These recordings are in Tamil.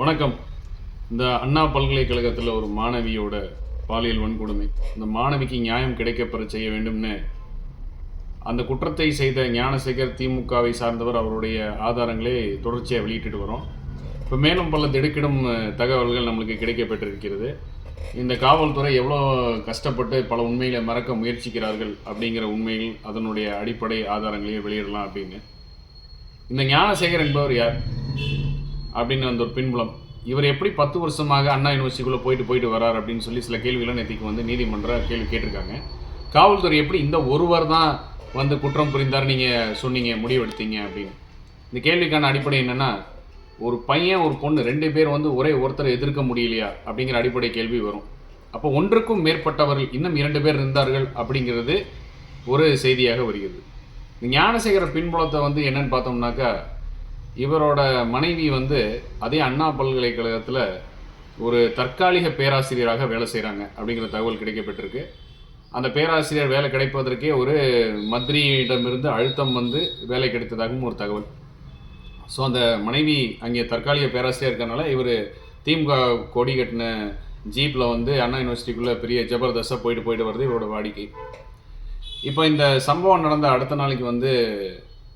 வணக்கம். இந்த அண்ணா பல்கலைக்கழகத்தில் ஒரு மாணவியோட பாலியல் வன்கொடுமை. அந்த மாணவிக்கு நியாயம் கிடைக்கப்பெற செய்ய வேண்டும்னு அந்த குற்றத்தை செய்த ஞானசேகர் திமுகவை சார்ந்தவர் அவருடைய ஆதாரங்களை தொடர்ச்சியாக வெளியிட்டுட்டு வரோம். இப்போ மேலும் பல திடுக்கிடும் தகவல்கள் நம்மளுக்கு கிடைக்கப்பட்டிருக்கிறது இந்த காவல்துறை எவ்வளோ கஷ்டப்பட்டு பல உண்மைகளை மறக்க முயற்சிக்கிறார்கள் அப்படிங்கிற உண்மைகள் அதனுடைய அடிப்படை ஆதாரங்களையும் வெளியிடலாம் அப்படின்னு. இந்த ஞானசேகர் என்பவர் யார்? அப்படின்னு அந்த ஒரு பின்புலம். இவர் எப்படி பத்து வருஷமாக அண்ணா யூனிவர்சிட்டிக்குள்ளே போயிட்டு போயிட்டு வரார் அப்படின்னு சொல்லி சில கேள்விகளை நேற்றுக்கு வந்து நீதிமன்ற கேள்வி கேட்டிருக்காங்க. காவல்துறை எப்படி இந்த ஒருவர் தான் வந்து குற்றம் புரிந்தார் நீங்கள் சொன்னீங்க முடிவெடுத்தீங்க அப்படின்னு. இந்த கேள்விக்கான அடிப்படை என்னென்னா ஒரு பையன் ஒரு பொண்ணு ரெண்டு பேர் வந்து ஒரே ஒருத்தரை எதிர்க்க முடியலையா அப்படிங்கிற அடிப்படை கேள்வி வரும். அப்போ ஒன்றுக்கும் மேற்பட்டவர்கள் இன்னும் இரண்டு பேர் இருந்தார்கள் அப்படிங்கிறது ஒரு செய்தியாக வருகிறது. இந்த ஞானசேகர பின்புலத்தை வந்து என்னன்னு பார்த்தோம்னாக்கா இவரோட மனைவி வந்து அதே அண்ணா பல்கலைக்கழகத்தில் ஒரு தற்காலிக பேராசிரியராக வேலை செய்கிறாங்க அப்படிங்கிற தகவல் கிடைக்கப்பட்டிருக்கு. அந்த பேராசிரியர் வேலை கிடைப்பதற்கே ஒரு மந்திரியிடமிருந்து அழுத்தம் வந்து வேலை கிடைத்ததாகவும் ஒரு தகவல். ஸோ அந்த மனைவி அங்கே தற்காலிக பேராசிரியர் இருக்கிறனால இவர் திமுக கொடி கட்டின ஜீப்பில் வந்து அண்ணா யூனிவர்சிட்டிக்குள்ளே பெரிய ஜபர்தஸ்தாக போயிட்டு போயிட்டு வருது இவரோட வாடிக்கை. இப்போ இந்த சம்பவம் நடந்த அடுத்த நாளைக்கு வந்து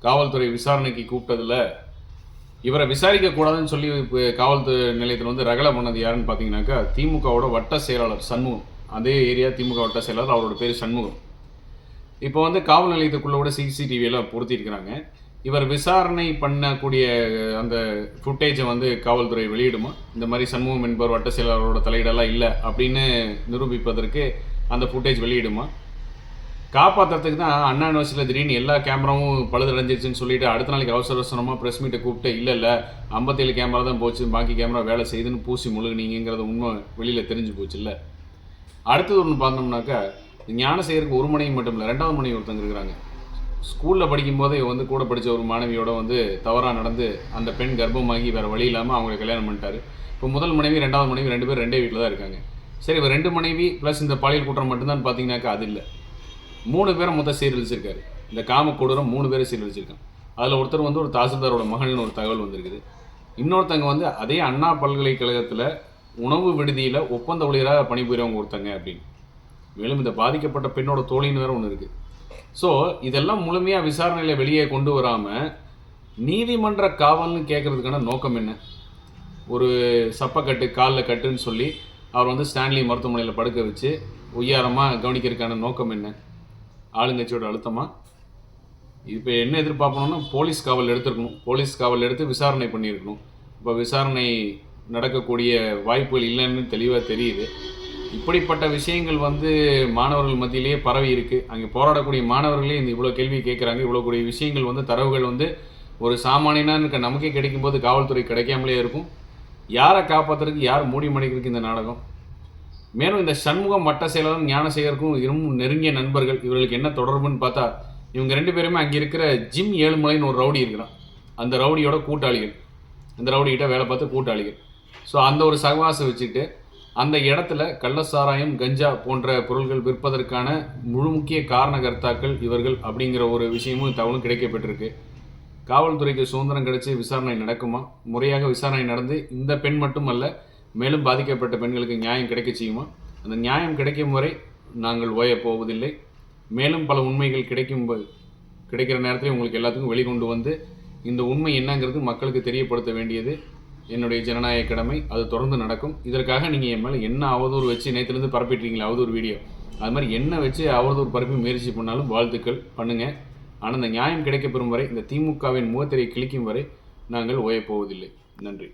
காவல்துறை விசாரணைக்கு கூப்பிட்டதில் இவரை விசாரிக்க கூடாதுன்னு சொல்லி இப்போ காவல்துறை நிலையத்தில் வந்து ரகலை பண்ணது யாருன்னு பார்த்தீங்கன்னாக்கா திமுகவோட வட்ட செயலாளர் சண்முகம். அதே ஏரியா திமுக வட்ட செயலாளர் அவரோட பேர் சண்முகம். இப்போ வந்து காவல் நிலையத்துக்குள்ள கூட சிசிடிவியெல்லாம் பொருத்திருக்கிறாங்க. இவர் விசாரணை பண்ணக்கூடிய அந்த ஃபுட்டேஜை வந்து காவல்துறை வெளியிடுமா? இந்த மாதிரி சண்முகம் என்பவர் வட்ட செயலாளரோட தலையிடலாம் இல்லை அப்படின்னு நிரூபிப்பதற்கு அந்த ஃபுட்டேஜ் வெளியிடுமா? காப்பாற்றுறதுக்கு தான் அண்ணா யூனிவர்சிட்டியில் திடீர்னு எல்லா கேமராவும் பழுதடைஞ்சிருச்சுன்னு சொல்லிட்டு அடுத்த நாளைக்கு அவசர அவசரமாக ப்ரெஸ் மீட்டை கூப்பிட்டு இல்லை இல்லை ஐம்பத்தேழு கேமரா தான் போச்சு பாக்கி கேமரா வேலை செய்யுதுன்னு பூசி முழுகுனீங்கிறது உண்மை வெளியில் தெரிஞ்சு போச்சு இல்லை? அடுத்தது ஒன்று பார்த்தோம்னாக்கா ஞானசேகருக்கு ஒரு மனைவி மட்டும் இல்லை ரெண்டாவது மனைவி ஒருத்தங்க இருக்கிறாங்க. ஸ்கூலில் படிக்கும்போதே வந்து கூட படித்த ஒரு மாணவியோட வந்து தவறாக நடந்து அந்த பெண் கர்ப்பமாகி வேறு வழி இல்லாமல் அவங்களை கல்யாணம் பண்ணிட்டாரு. இப்போ முதல் மனைவி ரெண்டாவது மனைவி ரெண்டு பேர் ரெண்டே வீட்டில் தான் இருக்காங்க. சரி இப்போ ரெண்டு மனைவி ப்ளஸ் இந்த பாலியல் குற்றம் மட்டும்தான் பார்த்தீங்கன்னாக்கா அது இல்லை. மூணு பேரை மொத்தம் சீரழிச்சிருக்காரு. இந்த காம கொடூரம் மூணு பேரை சீரழிச்சிருக்கான் அதில் ஒருத்தர் வந்து ஒரு தாசில்தாரோட மகள்னு ஒரு தகவல் வந்திருக்குது. இன்னொருத்தங்க வந்து அதே அண்ணா பல்கலைக்கழகத்தில் உணவு விடுதியில் ஒப்பந்த ஊழியராக பணிபுரியவங்க ஒருத்தங்க அப்படின்னு. மேலும் இந்த பாதிக்கப்பட்ட பெண்ணோட தோழின்னு வேறு ஒன்று இருக்குது ஸோ இதெல்லாம் முழுமையாக விசாரணையில் வெளியே கொண்டு வராமல் நீதிமன்ற காவல்னு கேட்குறதுக்கான நோக்கம் என்ன? ஒரு சப்பக்கட்டு காலில் கட்டுன்னு சொல்லி அவர் வந்து ஸ்டான்லி மருத்துவமனையில் படுக்க வச்சு உய்யாரமாக கவனிக்கிறதுக்கான நோக்கம் என்ன? ஆளுங்கட்சியோட அழுத்தமாக இப்போ என்ன எதிர்பார்க்கணும்னா போலீஸ் காவல் எடுத்திருக்கணும். போலீஸ் காவல் எடுத்து விசாரணை பண்ணியிருக்கணும். இப்போ விசாரணை நடக்கக்கூடிய வாய்ப்புகள் இல்லைன்னு தெளிவாக தெரியுது. இப்படிப்பட்ட விஷயங்கள் வந்து மாணவர்கள் மத்தியிலேயே பரவி இருக்குது அங்கே போராடக்கூடிய மாணவர்களே இந்த இவ்வளோ கேள்வி கேட்குறாங்க இவ்வளோ கூடிய விஷயங்கள் வந்து தரவுகள் வந்து ஒரு சாமானியனாக இருக்க நமக்கே கிடைக்கும்போது காவல்துறை கிடைக்காமலே இருக்கும். யாரை காப்பாற்றுறதுக்கு யார் மூடி மணிக்கிறதுக்கு இந்த நாடகம்? மேலும் இந்த சண்முகம் வட்ட செயலாளரும் ஞானசேகருக்கும் இன்னும் நெருங்கிய நண்பர்கள். இவர்களுக்கு என்ன தொடர்புன்னு பார்த்தா இவங்க ரெண்டு பேருமே அங்கே இருக்கிற ஜிம் ஏழுமலைன்னு ஒரு ரவுடி இருக்கிறான். அந்த ரவுடியோட கூட்டாளிகள். அந்த ரவுடிகிட்ட வேலை பார்த்து கூட்டாளிகள். ஸோ அந்த ஒரு சகவாசம் வச்சுட்டு அந்த இடத்துல கள்ளசாராயம் கஞ்சா போன்ற பொருள்கள் விற்பதற்கான முழு முக்கிய காரணகர்த்தாக்கள் இவர்கள் அப்படிங்கிற ஒரு விஷயமும் தகவலும் கிடைக்கப்பட்டிருக்கு. காவல்துறைக்கு சுதந்திரம் கிடைச்சி விசாரணை நடக்குமா? முறையாக விசாரணை நடந்து இந்த பெண் மட்டுமல்ல மேலும் பாதிக்கப்பட்ட பெண்களுக்கு நியாயம் கிடைக்க செய்யுமா? அந்த நியாயம் கிடைக்கும் வரை நாங்கள் ஓயப் போவதில்லை. மேலும் பல உண்மைகள் கிடைக்கும் கிடைக்கிற நேரத்தில் உங்களுக்கு எல்லாத்துக்கும் வெளிக்கொண்டு வந்து இந்த உண்மை என்னங்கிறது மக்களுக்கு தெரியப்படுத்த வேண்டியது. என்னுடைய ஜனநாயக கடமை அது தொடர்ந்து நடக்கும். இதற்காக நீங்கள் என் மேலே என்ன அவதூறு வச்சு நேற்றுலேருந்து பரப்பிட்டுருக்கீங்களா அவதூறு வீடியோ. அது மாதிரி என்ன வச்சு அவதூறு பரப்பி முயற்சி பண்ணாலும் வாழ்த்துக்கள் பண்ணுங்கள் ஆனால் இந்த நியாயம் கிடைக்கப்பெறும் வரை இந்த திமுகவின் முகத்திரை கிழிக்கும் வரை நாங்கள் ஓயப்போவதில்லை நன்றி.